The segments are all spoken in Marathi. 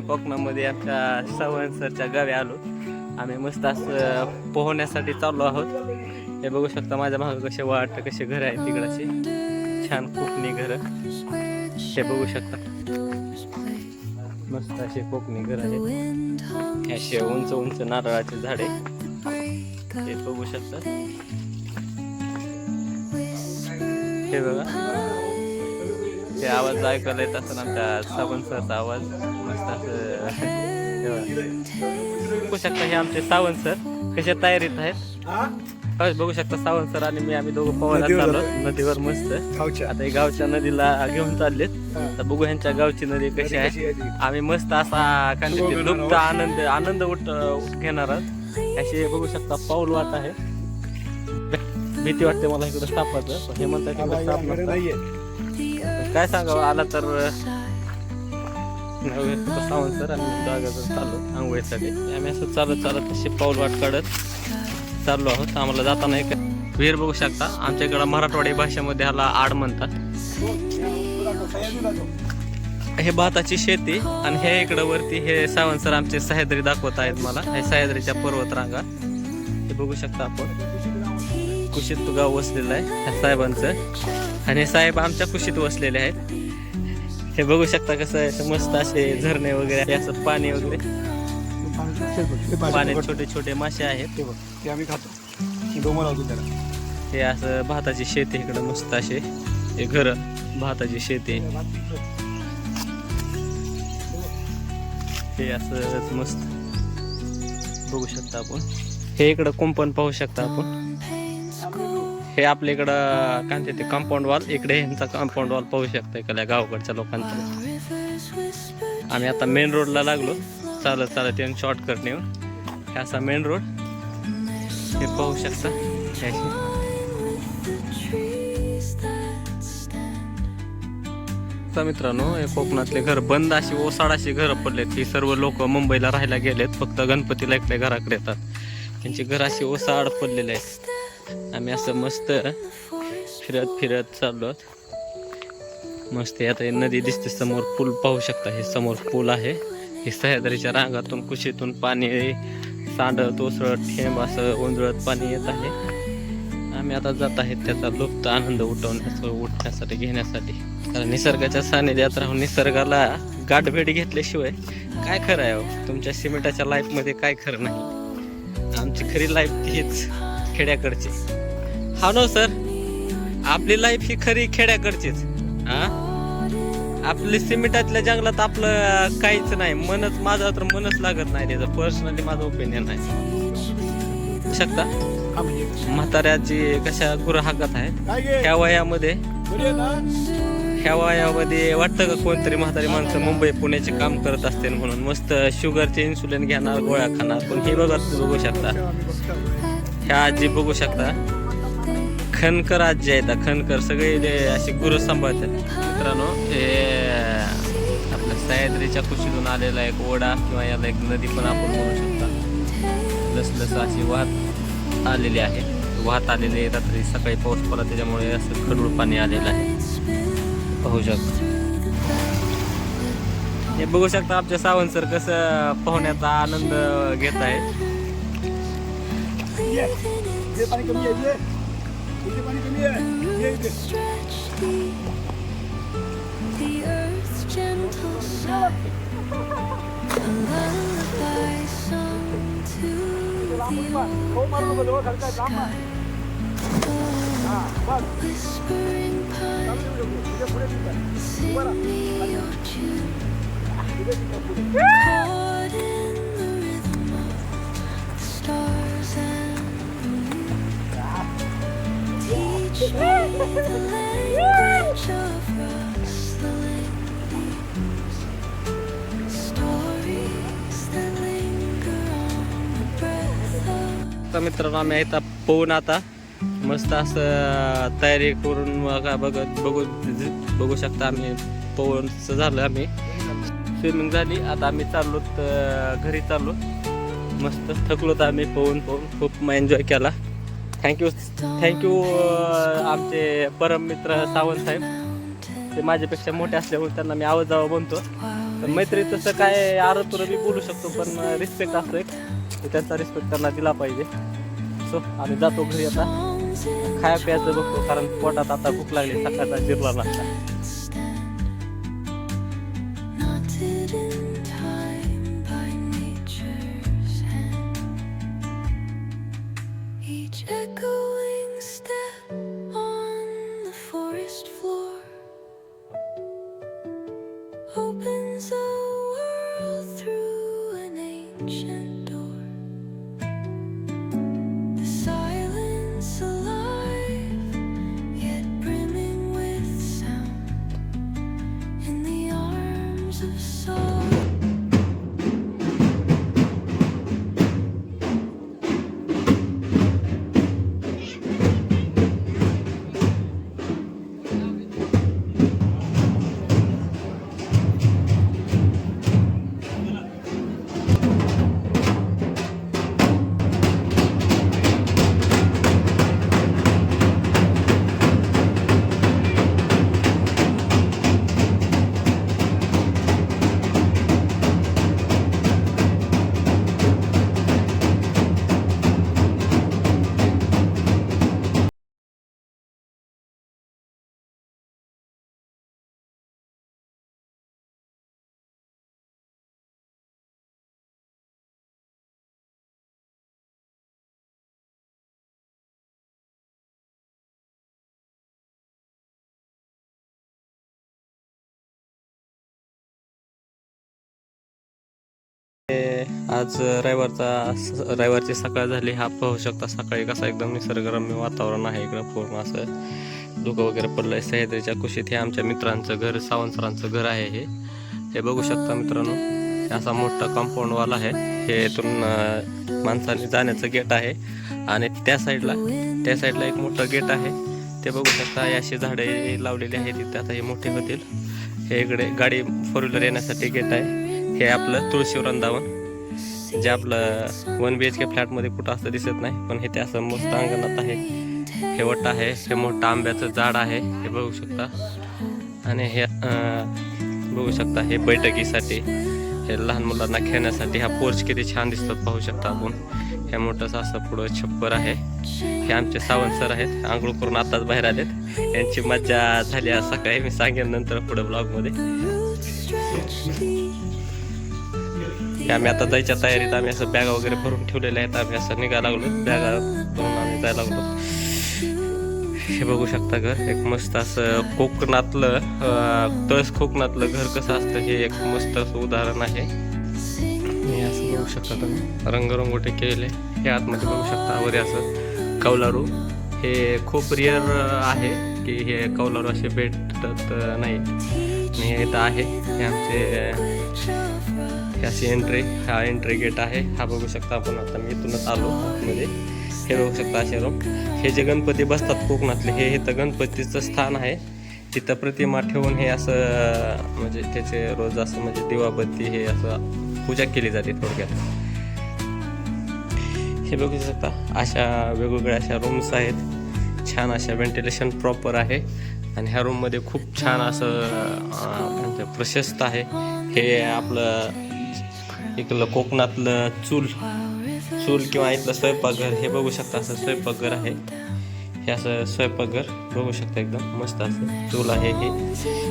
आम्ही कोकणामध्ये आमच्या सावंतसरच्या गावी आलो. आम्ही मस्त असं पोहण्यासाठी चाललो आहोत. हे बघू शकता माझ्या मागं कसे वाट कसे घर आहेत तिकडचे. छान कोकणी घर. हे बघू शकता. मस्त असे कोकणी घर आहेत. असे उंच उंच नारळाचे झाडे. हे बघू शकता. हे बघा. ते आवाज ऐकायला येत असताना आमच्या सावंत सरचा आवाज मस्त असं बघा. शकता हे आमचे सावंत सर कशा तयारीत आहेत. बघू शकता सावंत सर आणि मी आम्ही दोघं नदीवर. चाललो. नदीवर मस्त. आता हे गावच्या नदीला घेऊन चाललेत तर बघू ह्यांच्या गावची नदी कशी आहे. आम्ही मस्त असा ते लुप्त आनंद आनंद उठ घेणार आहोत. अशी बघू शकता पाऊल वाट आहे. भीती वाटते मला इकडे सापाचं पण हे म्हणतात काय सांगावं? आला तर सावंत सर आणि जागाचं चाललो आंघोळीसाठी. आम्ही असं चालत चालत तशी पाऊल वाट काढत चाललो आहोत. आम्हाला जाताना एक विहीर बघू शकता. आमच्या इकडं मराठवाडी भाषेमध्ये ह्याला आड म्हणतात. हे भाताची शेती आणि हे इकडं वरती हे सावंत सर आमचे सह्याद्री दाखवत आहेत मला. हे सह्याद्रीच्या पर्वतरांगा हे बघू शकता आपण. कुशीत गाव वसलेलं आहे ह्या साहेबांचं. आणि साहेब आमच्या कुशीत वसलेले आहेत. हे बघू शकता कसं आहे मस्त असे झरणे वगैरे असं पाणी वगैरे. पाण्यात छोटे छोटे मासे आहेत. ते बघ ते आम्ही खातो. डोमर त्याला. हे असं भाताची शेती इकडं मस्त असे. हे घर भाताची शेती हे असं मस्त बघू शकता आपण. हे इकडं कुंपण पाहू शकता आपण. हे आपल्या इकडं काय म्हणते ते कंपाऊंड वॉल इकडे ह्यांचा कंपाऊंड वॉल पाहू शकता इकडल्या गावाकडच्या लोकांचा. आम्ही आता मेन रोडला लागलो. चालत चालत येऊन शॉर्टकट नेऊन. हे असा मेन रोड हे पाहू शकता. मित्रांनो हे कोकणातले घर बंद अशी ओसाड अशी घरं पडलेत. ही सर्व लोक मुंबईला राहायला गेलेत. फक्त गणपतीला इकडे घराकडे येतात. त्यांची घर अशी ओसाड पडलेले आहेत. आम्ही असं मस्त फिरत फिरत चाललो. मस्त आता हे नदी दिसते समोर पूल पाहू शकता. हे समोर पूल आहे. हे सह्याद्रीच्या रांगातून कुशीतून पाणी सांडत ओसळत ठेंब असं ओंजळत पाणी येत आहे. आम्ही आता जात आहेत त्याचा लुप्त आनंद उठवण्याचा उठण्यासाठी घेण्यासाठी. कारण निसर्गाच्या सानिध्यात राहून निसर्गाला गाठभेट घेतल्याशिवाय काय खरं आहे हो? तुमच्या सिमेंटाच्या लाईफमध्ये काय खरं नाही. आमची खरी लाईफ तीच. खेड्याकडची हा नो हो सर? आपली लाईफ ही खरी खेड्याकडचीच. हा आपली सिमेंटातल्या जंगलात आपलं काहीच नाही. मनच माझं तर मनच लागत नाही त्याचं. पर्सनली माझं ओपिनियन आहे. शकता? म्हाताऱ्याची कशा गुरहागत आहेत? ह्या वयामध्ये ह्या वयामध्ये वाटतं का कोणतरी म्हातारी माणसं मुंबई पुण्याचे काम करत असतील म्हणून? मस्त शुगरचे इन्सुलिन घेणार गोळ्या खाणार. पण हे बघा तुम्ही बघू शकता. ह्या आजी बघू शकता. खनकर आजी आहेत खनकर. सगळे असे गुरु सांभाळतात. मित्रांनो हे आपल्या सह्याद्रीच्या कुशीतून आलेला एक ओढा किंवा याला एक नदी पण आपण म्हणू शकता. लसलस अशी वाहत आलेली आहे. वाहत आलेली आहे रात्री सकाळी पाऊस पडला त्याच्यामुळे असं खडूळ पाणी आलेलं आहे. पाहू शकता. हे बघू शकता आमच्या सावंत सर कसं पोहण्याचा आनंद घेत आहे कमी आहे ये इथे पाणी कमी आहे ये इथे The earth's gentle sigh, a lullaby sung to the old sky. Whispering pine, sing me your तर मित्रांनो आम्ही आहेत पोहून आता. मस्त असं तयारी करून बघत बघू बघू शकता आम्ही पोहूनचं झालं आम्ही. स्विमिंग झाली. आता आम्ही चाललो घरी चाललो. मस्त थकलो तर आम्ही पोहून पोहून. खूप एन्जॉय केला. थँक्यू थँक्यू आमचे परम मित्र सावंत साहेब. ते माझ्यापेक्षा मोठे असल्यामुळे त्यांना मी आवाज जावं म्हणतो. तर मैत्री तसं काय आरतुर मी बोलू शकतो पण रिस्पेक्ट असतो एक. त्यांचा रिस्पेक्ट त्यांना दिला पाहिजे. सो आम्ही जातो घरी आता. खाया प्यायचं बघतो कारण पोटात आता भूक लागली सकाळचा जिरला नसता आज रविवारचा रविवारची सकाळ झाली. हा पाहू शकता सकाळी कसा एकदम निसर्गरम्य वातावरण आहे इकडं पूर्ण असं. धुकं वगैरे पडलंय. सह्याद्रीच्या कुशीत हे आमच्या मित्रांचं घर सावंतसरांचं घर आहे हे. हे बघू शकता मित्रांनो. असा मोठा कंपाऊंड वाल आहे. हे इथून माणसाने जाण्याचं गेट आहे. आणि त्या साईडला त्या साईडला एक मोठं गेट आहे. ते बघू शकता अशी झाडे लावलेली आहेत. तिथे आता हे मोठे होतील. हे इकडे गाडी फोर व्हीलर येण्यासाठी गेट आहे. हे आपलं तुळशी वृंदावन जे आपलं वन बी एच के फ्लॅटमध्ये कुठं असं दिसत नाही पण हे ते असं मस्त अंगणात आहे. हे वट आहे हे मोठं आंब्याचं झाड आहे हे बघू शकता. आणि हे बघू शकता हे बैठकीसाठी हे लहान मुलांना खेळण्यासाठी हा पोर्च किती छान दिसतात पाहू शकता आपण. हे मोठंसं असं पुढं छप्पर आहे. हे आमचे सावंत सर आहेत आंघोळ करून आताच बाहेर आलेत. यांची मज्जा झाली आज सकाळी मी सांगेन नंतर पुढे ब्लॉगमध्ये आम्ही आता जायच्या तयारीत आम्ही असं बॅगा वगैरे भरून ठेवलेल्या आहेत आम्ही असं निघायला लागलो बॅगा भरून आम्ही जायला लागलो. हे बघू शकता घर एक मस्त असं कोकणातलं तळस कोकणातलं घर कसं असतं हे एक मस्त असं उदाहरण आहे. हे असं बघू शकता तुम्ही. रंगरंगोटे केले हे आतमध्ये बघू शकता वरे असं. कौलारू. हे खूप रिअर आहे की हे कौलारू असे भेटत नाही. आणि हे इथं आहे. हे आमचे ही अशी एंट्री हा एंट्री गेट आहे. हा बघू शकता आपण आता मी इथूनच आलो आतमध्ये. हे बघू शकता असे रूम हे जे गणपती बसतात कोकणातले हे इथं गणपतीचं स्थान आहे. तिथं प्रतिमा ठेवून हे असं म्हणजे त्याचे रोज असं म्हणजे दिवाबत्ती हे असं पूजा केली जाते थोडक्यात. हे बघू शकता अशा वेगवेगळ्या अशा रूम्स आहेत. छान अशा व्हेंटिलेशन प्रॉपर आहे. आणि ह्या रूममध्ये खूप छान असं म्हणजे प्रशस्त आहे. हे आपलं इकडलं कोकणातलं चूल चूल किंवा इथलं स्वयंपाकघर हे बघू शकता असं स्वयंपाकघर आहे. हे असं स्वयंपाकघर बघू शकता एकदम मस्त असं चूल आहे हे.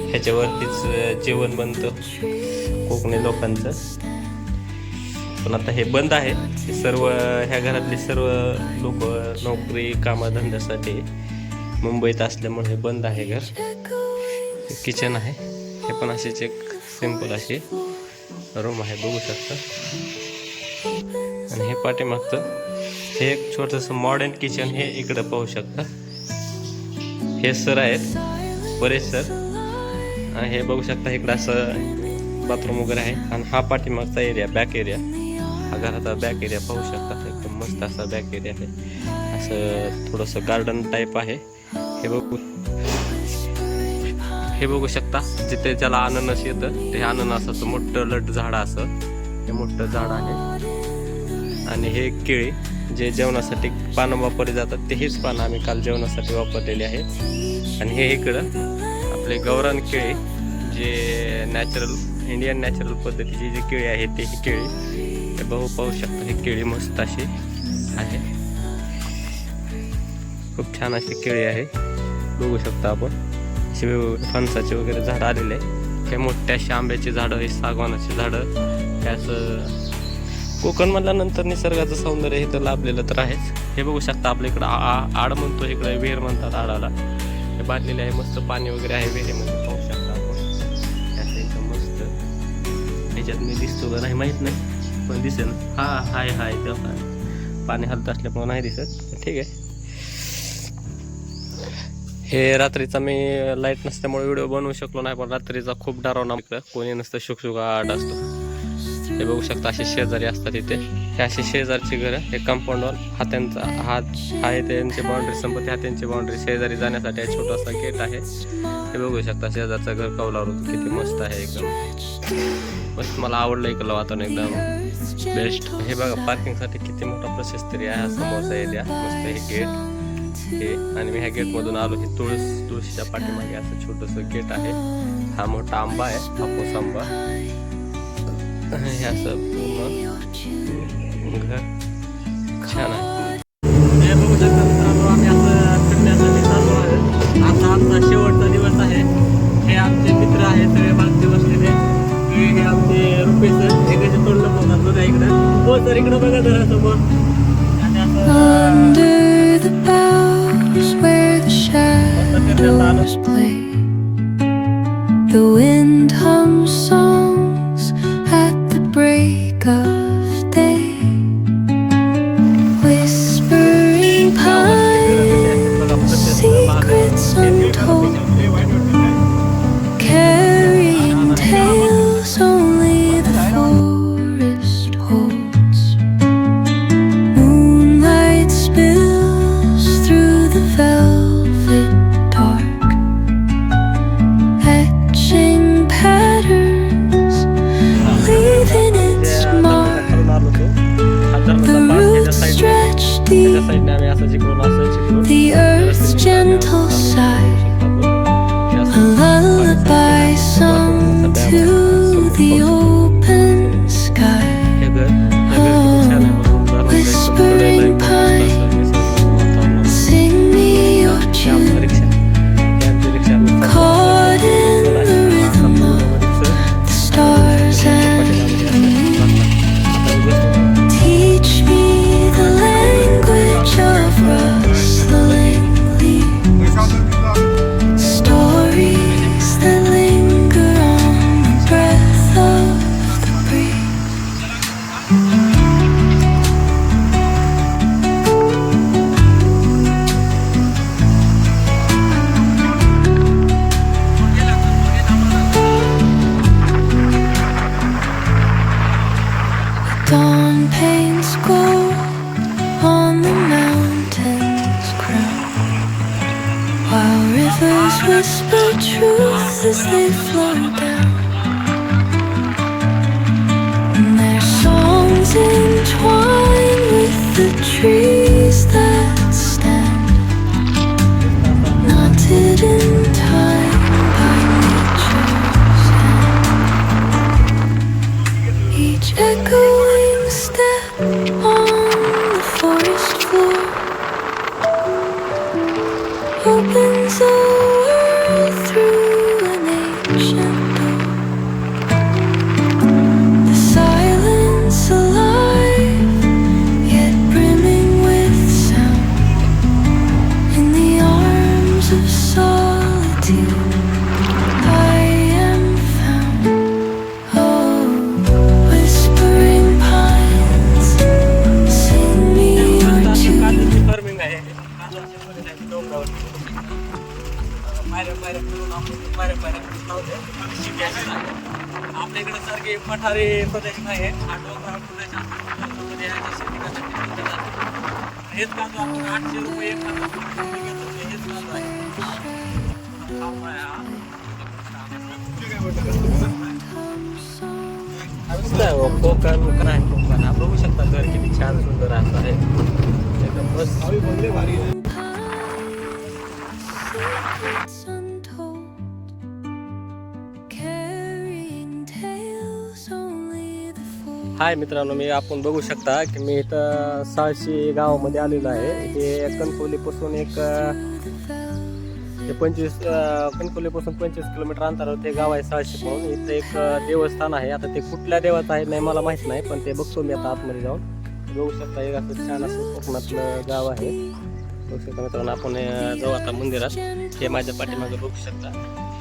ह्याच्यावरतीच जेवण बनतं कोकणी लोकांचं. पण आता हे बंद आहे. सर्व ह्या घरातले सर्व लोक नोकरी कामाधंद्यासाठी मुंबईत असल्यामुळे हे बंद आहे घर. किचन आहे. हे पण असेच एक सिंपल अशी रूम आहे बघू शकता. आणि हे पाठीमागचं हे एक छोटंसं मॉडर्न किचन हे इकडं पाहू शकता. हे सर आहेत बरेच सर. आणि हे बघू शकता इकडं असं बाथरूम वगैरे आहे. आणि हा पाठीमागचा एरिया बॅक एरिया हा घराचा बॅक एरिया पाहू शकता. एकदम मस्त असा बॅक एरिया आहे. असं थोडंसं गार्डन टाईप आहे. हे बघू. हे बघू शकता जिथे ज्याला अननस येतं ते अननसाचं मोठं लट झाड असं. हे मोठं झाड आहे. आणि हे केळी जे जेवणासाठी पानं वापरली जातात ते हेच पानं आम्ही काल जेवणासाठी वापरलेली आहे. आणि हे इकडं आपले गौरान केळी जे नॅचरल इंडियन नॅचरल पद्धतीची जी केळी आहे ते ही केळी. हे बघू पाहू शकता ही केळी मस्त अशी आहे. खूप छान अशी केळी आहे. बघू शकता आपण. फणसाचे फणसाचे वगैरे झाडं आलेले आहे हे मोठे अशी आंब्याची झाडं हे सागवानाची झाडं. हे असं कोकण म्हणल्यानंतर निसर्गाचं सौंदर्य हे तर लाभलेलं तर आहेच. हे बघू शकता आपल्या इकडं आ- आड म्हणतो इकडे विहीर म्हणतात आडाला. हे बांधलेले आहे मस्त पाणी वगैरे आहे विहिरीमध्ये पाहू शकता आपण. एकदम मस्त. ह्याच्यात मी दिसतो का नाही माहीत नाही पण दिसेल. हा हाय हाय तेव्हा. पाणी हलत असल्यामुळे नाही दिसत ठीक आहे. हे रात्रीचा मी लाइट नसल्यामुळे व्हिडिओ बनवू शकलो नाही पण रात्रीचा खूप डरावना इकडं. कोणी नसतं शुकशुकाट असतो. हे बघू शकता असे शेजारी असतात इथे. हे असे शेजारची घरं हे कंपाऊंडवर हात्यांचा हा त्यांचा हा आहे त्यांची बाउंड्री संपत्ती हा त्यांची बाउंड्री शेजारी जाण्यासाठी हा छोटासा गेट आहे. हे बघू शकता शेजारचं घर कौलावर होतं किती मस्त आहे एकदम. मस्त मला आवडलं इकडलं वातावरण एकदम. बेस्ट हे बघा पार्किंगसाठी किती मोठा प्रशस्त आहे. हा समोरचा एरिया मस्त हे गेट हे आणि मी ह्या गेटमधून आलो. हे तुळस तुळशीच्या पाठीमागे असं छोटंसं गेट आहे. हा मोठा आंबा आहे हापूस आंबा. हे असं पूर्ण घर. छान आहे. हे बघू शकता मित्रांनो आम्ही असं फिरण्यासाठी चाललो आहे. आता आमचा शेवटचा दिवस आहे. हे आमचे मित्र आहेत सगळे मागचे बसलेले हे हे आमचे रुपेश हे कसे तोडलं बघा बघा इकडं. हो सर इकडं बघा जरा समोर. आणि असं whisper truth as they flow down. And their songs entwine with the trees that stand, knotted in time by nature's hand. Each echoing step on the forest floor opens आपल्या इकडे सारखे पठारी प्रदेश नाही आहे प्रदेश आहे. हेच कांदो आपण आठशे रुपये हेच कांदो आहे आहे कोकण हा बघू शकता घर किती छान सुंदर असं आहे. एकदम बस भारी हाय मित्रांनो मी आपण बघू शकता की मी इथं साळशी गावामध्ये आलेलो आहे. हे कणकवलीपासून एक पंचवीस कणकोलीपासून कणकवलीपासून पंचवीस किलोमीटर अंतरावर ते गाव आहे साळशी म्हणून इथं एक देवस्थान आहे. आता ते कुठल्या देवाचं आहे नाही मला माहीत नाही पण ते बघतो मी आता आतमध्ये जाऊन. बघू शकता एक असं छान असं कोकणातलं गाव आहे. बघू शकता मित्रांनो आपण जाऊ आता मंदिरात. हे माझ्या पाठीमागे बघू शकता.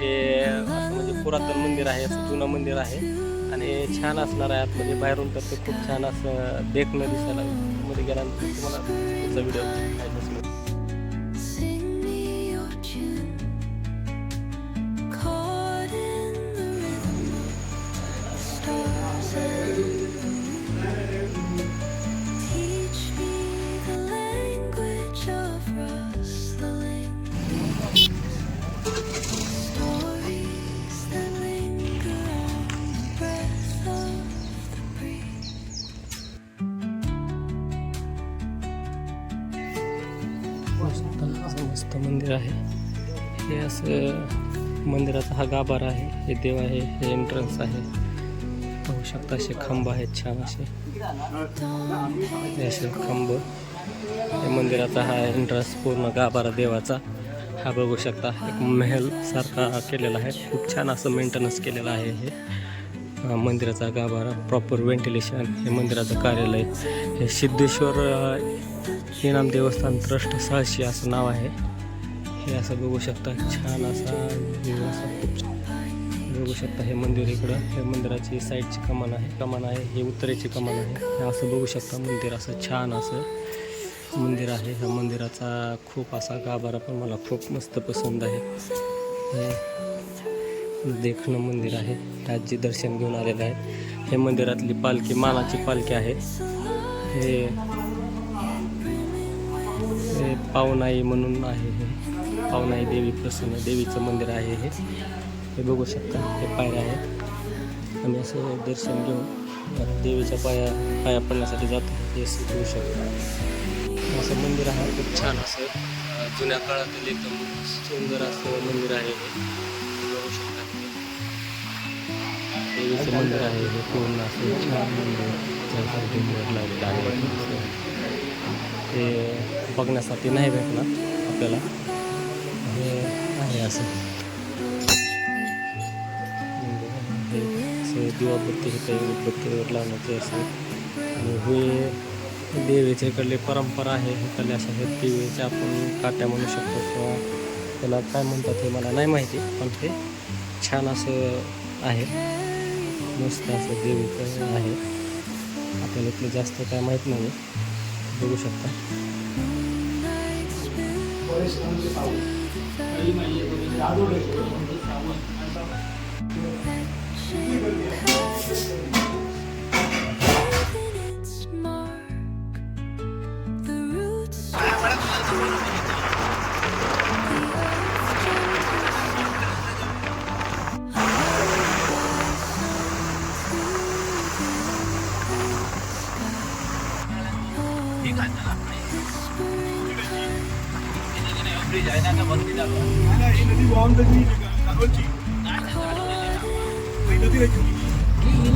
हे असं म्हणजे पुरातन मंदिर आहे असं जुनं मंदिर आहे. आणि छान असणार आहे आतमध्ये. बाहेरून तर ते खूप छान असं देखणं दिसायला मध्ये गेल्यानंतर तुम्हाला पुढचा व्हिडिओ हा गाभारा आहे हे देव आहे हे एंट्रन्स आहे. पाहू शकता असे खांब आहेत छान असे. असे खांब. हे मंदिराचा हा एंट्रन्स पूर्ण गाभारा देवाचा. हा बघू शकता एक महल सारखा केलेला आहे. खूप छान असं मेंटेनन्स केलेलं आहे हे. मंदिराचा गाभारा प्रॉपर व्हेंटिलेशन हे मंदिराचं कार्यालय. हे सिद्धेश्वर अं, देवस्थान ट्रस्ट साहशी असं नाव आहे. हे असं बघू शकता छान असा व्ह्यू असा खूप बघू शकता हे मंदिर इकडं. हे मंदिराची साईडची कमान आहे. कमान आहे हे उत्तरेची कमान आहे. हे असं बघू शकता मंदिर असं छान असं मंदिर आहे. ह्या मंदिराचा खूप असा गाभारा पण मला खूप मस्त पसंत आहे. हे देखणं मंदिर आहे. आजी दर्शन घेऊन आलेलं आहे हे मंदिरातली पालखी मानाची पालखी आहे. हे हे पावनाई म्हणून आहे. हे देवी प्रसन्न देवीचं मंदिर आहे हे. हे बघू शकता हे पायऱ्या आहेत. आम्ही असं दर्शन घेऊन देवीच्या पाया पाया पडण्यासाठी जातो. हे असं शकतो. असं मंदिर आहे खूप छान असं. जुन्या काळातील एकदम सुंदर असं मंदिर आहे हे. बघू शकता. देवीचं मंदिर आहे हे पूर्ण असं छान मंदिर. त्यासाठी लावलेलं आहे. ते बघण्यासाठी नाही भेटणार आपल्याला. आहे असं. हे असं दिवाबत्ती हे काही उदबत्तीवर लावण्याचे असं. आणि हे देवीच्या इकडली परंपरा आहे. कले अशा हे देवीच्या आपण काट्या म्हणू शकतो किंवा त्याला काय म्हणतात हे मला नाही माहिती पण ते छान असं आहे. मस्त असं देवीचं आहे. आपल्याला इथलं जास्त काय माहीत नाही बघू शकता. 哎，我来煮。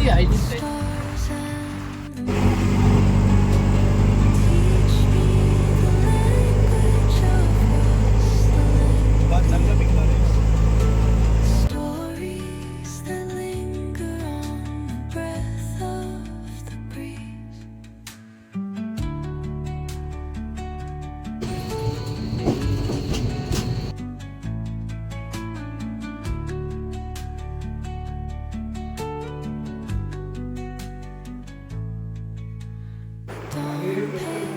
नाही,